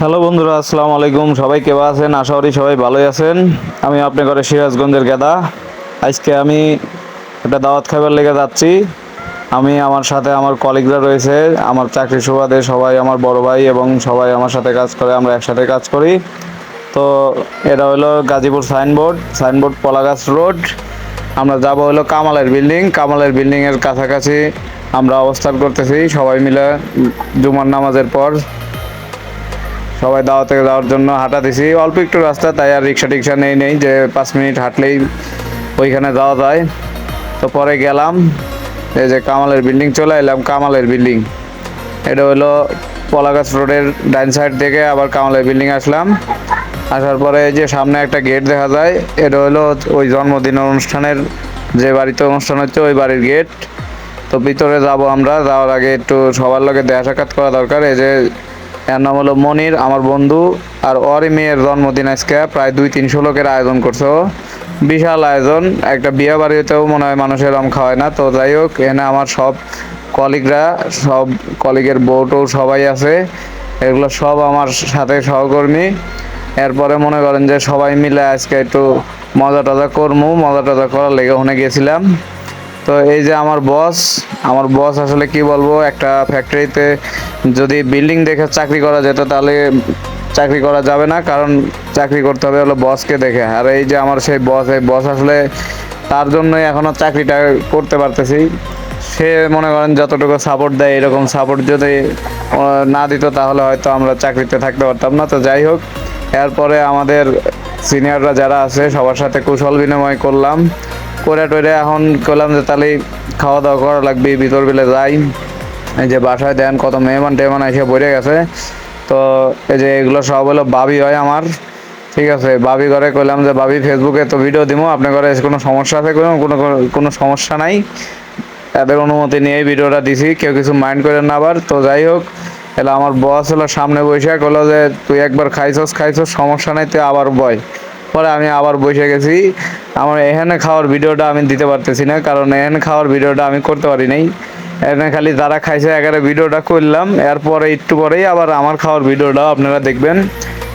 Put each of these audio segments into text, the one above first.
Hello বন্ধুরা, আসসালামু আলাইকুম। সবাই কেউ আছেন? আশা করি সবাই ভালোই আছেন। আমি আপনার ঘরে সিরাজগঞ্জের গেদা। আজকে আমি একটা দাওয়াত খাবার লেগে যাচ্ছি। আমি আমার সাথে আমার কলিগরা রয়েছে, আমার চাকরি সুবাদে সবাই আমার বড় ভাই এবং সবাই আমার সাথে কাজ করে, আমরা একসাথে কাজ করি। তো এটা হলো Gazipur signboard signboard Palagachh road. আমরা যাব হলো কামালের বিল্ডিং। কামালের বিল্ডিংয়ের কাছাকাছি আমরা অবস্থান করতেছি। সবাই মিলে জুমার নামাজের পর সবাই দাওয়াতে যাওয়ার জন্য হাঁটা দিছি। অল্প একটু রাস্তা, তাই আর রিক্সা টিক্সা নেই নেই, যে পাঁচ মিনিট হাঁটলেই ওইখানে যাওয়া যায়। তো পরে গেলাম, এই যে কামালের বিল্ডিং, চলে এলাম কামালের বিল্ডিং। এটা হলো পলাগাছ রোডের ডাইন সাইড থেকে আবার কামালের বিল্ডিং আসলাম। আসার পরে এই যে সামনে একটা গেট দেখা যায়, এটা হলো ওই জন্মদিন অনুষ্ঠানের যে বাড়িতে অনুষ্ঠান হচ্ছে, ওই বাড়ির গেট। তো ভিতরে যাব আমরা, যাওয়ার আগে একটু সবার লগে দেখা সাক্ষাৎ করা দরকার। এই যে এর নাম হলো মনির, আমার বন্ধু, আর ওরই মেয়ের জন্মদিন আজকে, প্রায় দুই তিনশো লোকের আয়োজন করছে। বিশাল আয়োজন, একটা বিয়ে বাড়িতেও মনে হয় মানুষের রম খাওয়ায় না, তো যাই হোক, এখানে আমার সব কলিগরা, সব কলিগের বউটও সবাই আছে, এগুলো সব আমার সাথে সহকর্মী এরপরে মনে করেন যে সবাই মিলে আজকে একটু মজা টজা করব মজা টজা করার লেগে ওখানে গেছিলাম তো এই যে আমার বস আমার বস আসলে কি বলব, একটা ফ্যাক্টরিতে যদি বিল্ডিং দেখে চাকরি করা যেত, তাহলে চাকরি করা যাবে না, কারণ চাকরি করতে হবে হলো বসকে দেখে। আর এই যে আমার সেই বস এই বস আসলে তার জন্যই এখনও চাকরিটা করতে পারতেছি। সে মনে করেন যতটুকু সাপোর্ট দেয়, এরকম সাপোর্ট যদি না দিত, তাহলে হয়তো আমরা চাকরিতে থাকতে পারতাম না। তো যাই হোক, এরপরে আমাদের সিনিয়ররা যারা আছে, সবার সাথে কুশল বিনিময় করলাম। করে টরে এখন করলাম যে, তাহলে খাওয়া দাওয়া করা লাগবে, ভিতর বেলে যাই। এই যে বাসায় দেন, কত মেহমান টেহমান এসে বসে গেছে। তো এই যে এগুলো সব হলো বাবি হয় আমার। ঠিক আছে, বাবি ঘরে কইলাম যে, বাবি ফেসবুকে তো ভিডিও দিব আপনার ঘরে কোনো সমস্যা আছে কোনো কোনো কোনো সমস্যা নাই। তাদের অনুমতি নিয়ে ভিডিওটা দিছি, কেউ কিছু মাইন্ড করেন না আবার। তো যাই হোক এলা আমার বস হলো সামনে বসে কলো যে, তুই একবার খাইছস খাইছস, সমস্যা নাই, তুই আবার বয়। পরে আমি আবার বসে গেছি। আমার এখানে খাওয়ার ভিডিওটা আমি দিতে পারতেছি না, কারণ এখানে খাওয়ার ভিডিওটা আমি করতে পারি নাই। এখানে খালি যারা খাইছে একেবারে ভিডিওটা করলাম, এরপরে একটু পরেই আবার আমার খাওয়ার ভিডিওটাও আপনারা দেখবেন।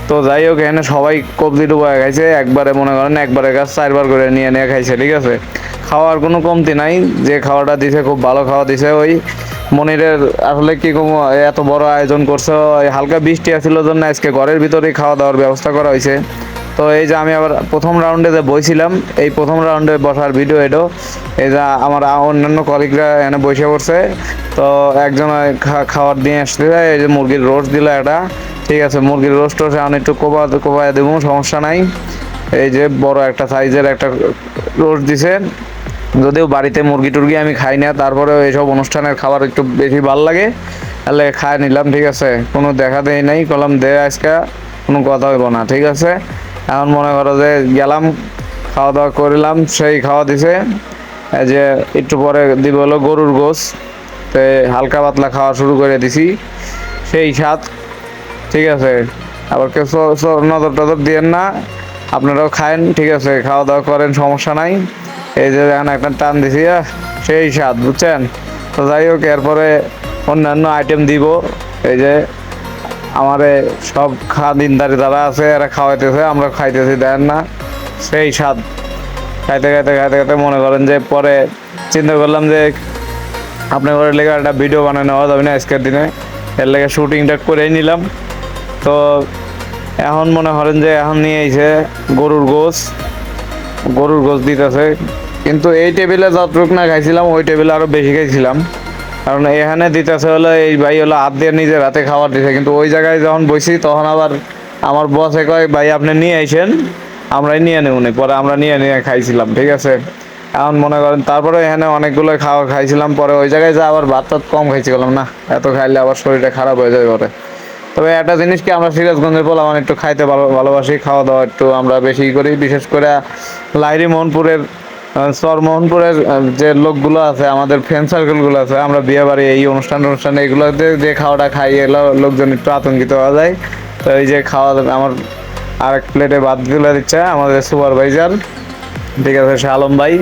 তো যাই হোক এখানে সবাই কবজি ডুবায় খাইছে, একবারে মনে করেন একবারে গাছ চারবার করে নিয়ে নিয়ে খাইছে, ঠিক আছে? খাওয়ার কোনো কমতি নাই, যে খাওয়াটা দিছে খুব ভালো খাওয়া দিছে ওই। মনিরের আসলে কি কম এত বড় আয়োজন করছ হালকা বৃষ্টি আসছিল জন্য আজকে ঘরের ভিতরেই খাওয়া দাওয়ার ব্যবস্থা করা হয়েছে। তো এই যে আমি আবার প্রথম রাউন্ডে যে বইছিলাম, এই প্রথম রাউন্ডে বসার ভিডিও এটো এই যে আমার অন্যান্য কলিগরা এখানে বসে পড়ছে। তো একজন খা- খাবার দিয়ে আসছে এই যে মুরগির রোস্ট দিল একটা ঠিক আছে, মুরগির রোস্ট টোস্ট এখন একটু কোপা কোপায় দেবো, সমস্যা নাই। এই যে বড় একটা সাইজের একটা রোস্ট দিছে। যদিও বাড়িতে মুরগি টুরগি আমি খাই না, তারপরেও এইসব অনুষ্ঠানের খাবার একটু বেশি ভালো লাগে। তাহলে খায় নিলাম, ঠিক আছে। কোনো দেখা দেই নাই, কলাম দে আজকে, কোনো কথা হইব না, ঠিক আছে। এখন মনে করো যে গেলাম খাওয়া দাওয়া করিলাম, সেই খাওয়া দিছে। যে একটু পরে দিব হলো গরুর গোস তো হালকা পাতলা খাওয়া শুরু করে দিছি। সেই স্বাদ, ঠিক আছে। আবার কেউ নজর টজর দিয়েন না। আপনারাও খায়েন, ঠিক আছে। খাওয়া দাওয়া করেন, সমস্যা নাই। এই যে এখন একটা টান দিছি সেই স্বাদ, বুঝছেন? তো যাই হোক, এরপরে অন্যান্য আইটেম দিব। এই যে আমারে সব খাদিনদারি যারা আছে, এরা খাওয়াইতেছে, আমরা খাইতেছি, দেন না? সেই স্বাদ। খাইতে খাইতে খাইতে খাইতে মনে করেন যে পরে চিন্তা করলাম যে আপনার ঘরে লেগে একটা ভিডিও বানানো নেওয়া যাবে না আজকের দিনে। এর লেগে শুটিংটা করেই নিলাম। তো এখন মনে করেন যে এখন নিয়ে এসে গরুর গোস গরুর গোস দিতেছে। কিন্তু এই টেবিলে যতটুক না খাইছিলাম, ওই টেবিলে আরও বেশি খাইছিলাম। কারণ এখানে দিতেছে হলো, এই ভাই হলো হাত দিয়ে নিজের হাতে খাবার দিছে। কিন্তু ওই জায়গায় যখন বসি তখন আবার আমার বসে কয়, ভাই, আপনি নিয়ে আইসেন, আমরাই নিয়ে নেব পরে আমরা নিয়ে নিয়ে খাইছিলাম, ঠিক আছে? এখন মনে করেন, তারপরে এখানে অনেকগুলো খাওয়া খাইছিলাম, পরে ওই জায়গায় যা আবার ভাত টাত কম খাইছিলাম না, এত খাইলে আবার শরীরটা খারাপ হয়ে যায় পরে। তবে একটা জিনিস কি, আমরা সিরাজগঞ্জের পোলা মানে একটু খাইতে ভালো, ভালোবাসি খাওয়া দাওয়া একটু আমরা বেশি করি, বিশেষ করে লাইরি মোহনপুরের আহ, চর মোহনপুরের যে লোকগুলো আছে আমাদের ফ্রেন্ড সার্কেলগুলো আছে আমরা বিয়ে বাড়ি এই অনুষ্ঠান অনুষ্ঠান এগুলোতে যে খাওয়াটা খাই এগুলো লোকজন একটু আতঙ্কিত হওয়া যায়। তো এই যে খাওয়া আমার আরেক প্লেটে ভাত তুলে দিচ্ছে আমাদের সুপারভাইজার ঠিক আছে সে আলম ভাই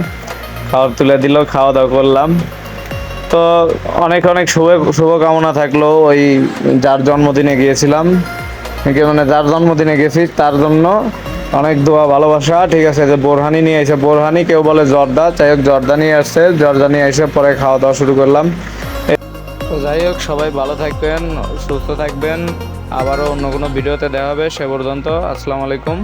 খাবার তুলে দিল খাওয়া দাওয়া করলাম। তো অনেক অনেক শুভ শুভকামনা থাকল ওই যার জন্মদিনে গিয়েছিলাম। মানে যার জন্মদিনে গেছি তার জন্য অনেক দোয়া, ভালোবাসা। ঠিক আছে যে বোরহানি নিয়ে এসে, বোরহানি কেউ বলে জর্দা। যাই হোক, জর্দা নিয়ে আসছে। জর্দা নিয়ে এসে পরে খাওয়া দাওয়া শুরু করলাম। তো যাই হোক, সবাই ভালো থাকবেন, সুস্থ থাকবেন। আবারও অন্য কোনো ভিডিওতে দেখা হবে, সে পর্যন্ত, আসসালামু আলাইকুম।